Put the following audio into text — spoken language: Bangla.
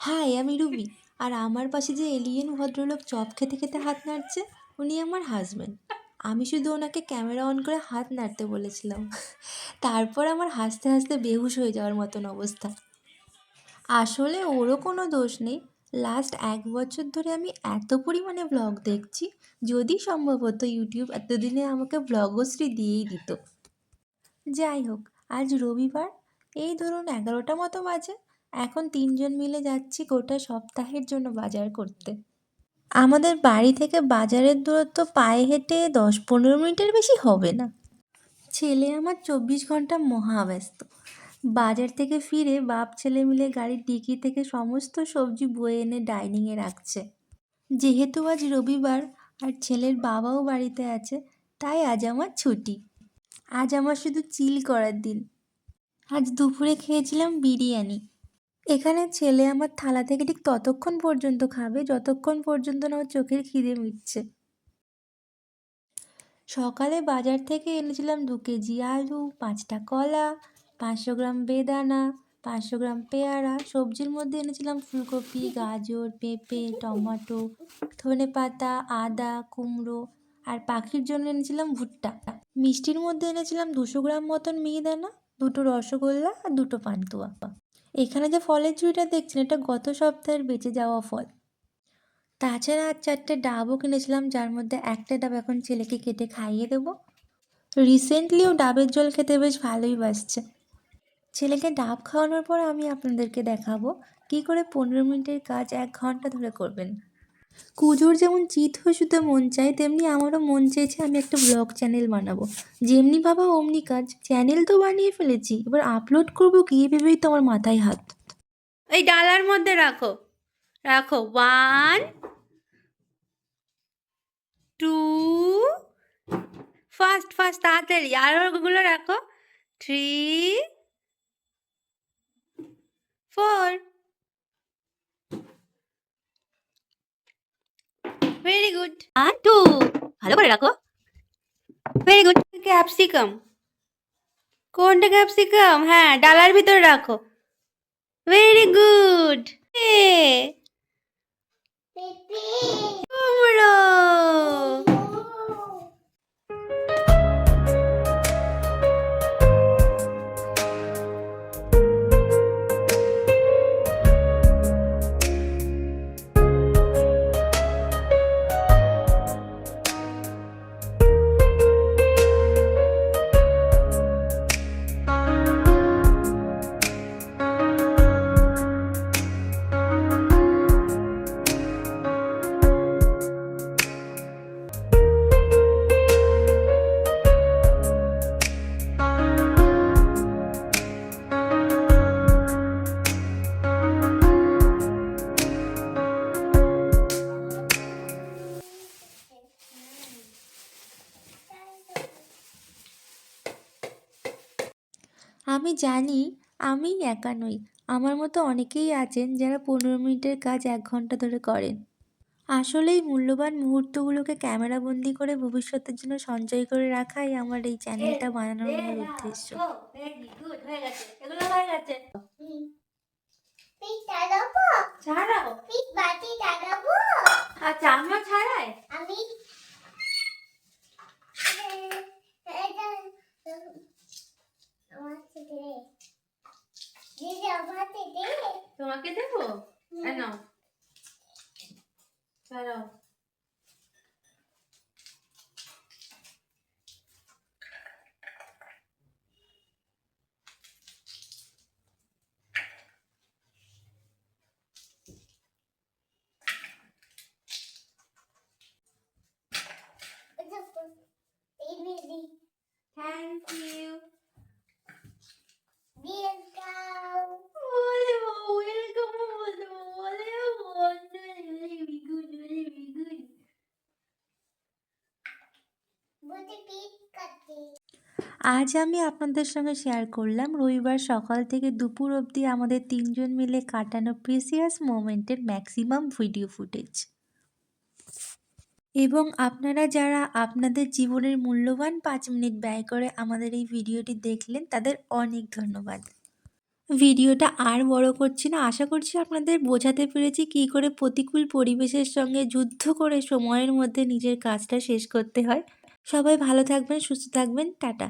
হাই, আমি রুবি। আর আমার পাশে যে এলিয়েন ভদ্রলোক চপ খেতে খেতে হাত নাড়ছে, উনি আমার হাজব্যান্ড আমি শুধু ওনাকে ক্যামেরা অন করে হাত নাড়তে বলেছিলাম। তারপর আমার হাসতে হাসতে বেহুশ হয়ে যাওয়ার মতন অবস্থা। আসলে ওরও কোনো দোষ নেই। লাস্ট এক বছর ধরে আমি এত পরিমাণে ব্লগ দেখছি, যদি সম্ভবত ইউটিউব এতদিনে আমাকে ব্লগশ্রী দিয়েই দিত। যাই হোক, আজ রবিবার। এই ধরুন এগারোটা মতো বাজে। এখন তিনজন মিলে যাচ্ছি গোটা সপ্তাহের জন্য বাজার করতে। আমাদের বাড়ি থেকে বাজারের দূরত্ব পায়ে হেঁটে দশ পনেরো মিনিটের বেশি হবে না। ছেলে আমার চব্বিশ ঘণ্টা মহাব্যস্ত। বাজার থেকে ফিরে বাপ ছেলে মিলে গাড়ির ডিকি থেকে সমস্ত সবজি বয়ে এনে ডাইনিংয়ে রাখছে। যেহেতু আজ রবিবার আর ছেলের বাবাও বাড়িতে আছে, তাই আজ আমার ছুটি। আজ আমার শুধু চিল করার দিন। আজ দুপুরে খেয়েছিলাম বিরিয়ানি। এখানে ছেলে আমার থালা থেকে ঠিক ততক্ষণ পর্যন্ত খাবে, যতক্ষণ পর্যন্ত না ওর চোখের খিদে মিটছে। সকালে বাজার থেকে এনেছিলাম দু কেজি আলু, পাঁচটা কলা, পাঁচশো গ্রাম বেদানা, পাঁচশো গ্রাম পেয়ারা, সবজির মধ্যে এনেছিলাম ফুলকপি, গাজর, পেঁপে, টমেটো, ধনে পাতা, আদা, কুমড়ো আর পাখির জন্য এনেছিলাম ভুট্টা। মিষ্টির মধ্যে এনেছিলাম দুশো গ্রাম মতন মিহিদানা, দুটো রসগোল্লা আর দুটো পান্তুয়া। এখানে যে ফলের ঝুড়িটা দেখছেন, এটা গত সপ্তাহের বেঁচে যাওয়া ফল। তাছাড়া আর চারটে ডাবও কিনেছিলাম, যার মধ্যে একটা ডাব এখন ছেলেকে কেটে খাইয়ে দেবো। রিসেন্টলিও ডাবের জল খেতে বেশ ভালোই বাসছে। ছেলেকে ডাব খাওয়ানোর পর আমি আপনাদেরকে দেখাবো, কি করে পনেরো মিনিটের কাজ এক ঘণ্টা ধরে করবেন। কুজোর যেমন চিত হয়ে শুতে মন চায়, তেমনি আমারও মন চেয়েছে আমি একটা ব্লগ চ্যানেল বানাবো। যেমনি বাবা অমনি কাজ। চ্যানেল তো বানিয়ে ফেলেছি, এবার আপলোড করব কি ভেবেই তো আমার মাথায় হাত। এই ডালার মধ্যে রাখো। রাখো। ওয়ান টু ফার্স্ট ফার্স্ট তাড়াতাড়ি। আর ওগুলো রাখো। থ্রি ফোর ভেরি গুড আর টু ভালো করে রাখো। ভেরি গুড ক্যাপসিকাম কোনটা ক্যাপসিকাম হ্যাঁ ডালার ভিতরে রাখো। ভেরি গুড কুমড়ো আমি জানি আমি একা নই। আমার মতো অনেকেই আছেন যারা পনেরো মিনিটের কাজ এক ঘণ্টা ধরে করেন। আসলে এই মূল্যবান মুহূর্তগুলোকে ক্যামেরাবন্দি করে ভবিষ্যতের জন্য সঞ্চয় করে রাখাই আমার এই চ্যানেলটা বানানোর মূল উদ্দেশ্য। ভেরি গুড হয়ে গেছে এগুলো হয়ে গেছে পিঠ টানাবো ছাড়াও পিঠ বাটি টানাবো আচ্ছা আমার ছাড়াই আমি এটা আমার থেকে দিদি আমার থেকে তোমাকে দেবো এই নাও ছাড়াও এই দিদি আজ আমি আপনাদের সঙ্গে শেয়ার করলাম, রবিবার সকাল থেকে দুপুর অবধি আমাদের তিনজন মিলে কাটানো প্রিসিয়াস মোমেন্টের ম্যাক্সিমাম ভিডিও ফুটেজ এবং আপনারা যারা আপনাদের জীবনের মূল্যবান পাঁচ মিনিট ব্যয় করে আমাদের এই ভিডিওটি দেখলেন, তাদের অনেক ধন্যবাদ। ভিডিওটা আর বড় করছি না, আশা করছি আপনাদের বোঝাতে পেরেছি কী করে প্রতিকূল পরিবেশের সঙ্গে যুদ্ধ করে সময়ের মধ্যে নিজের কাজটা শেষ করতে হয়। সবাই ভালো থাকবেন, সুস্থ থাকবেন, টাটা।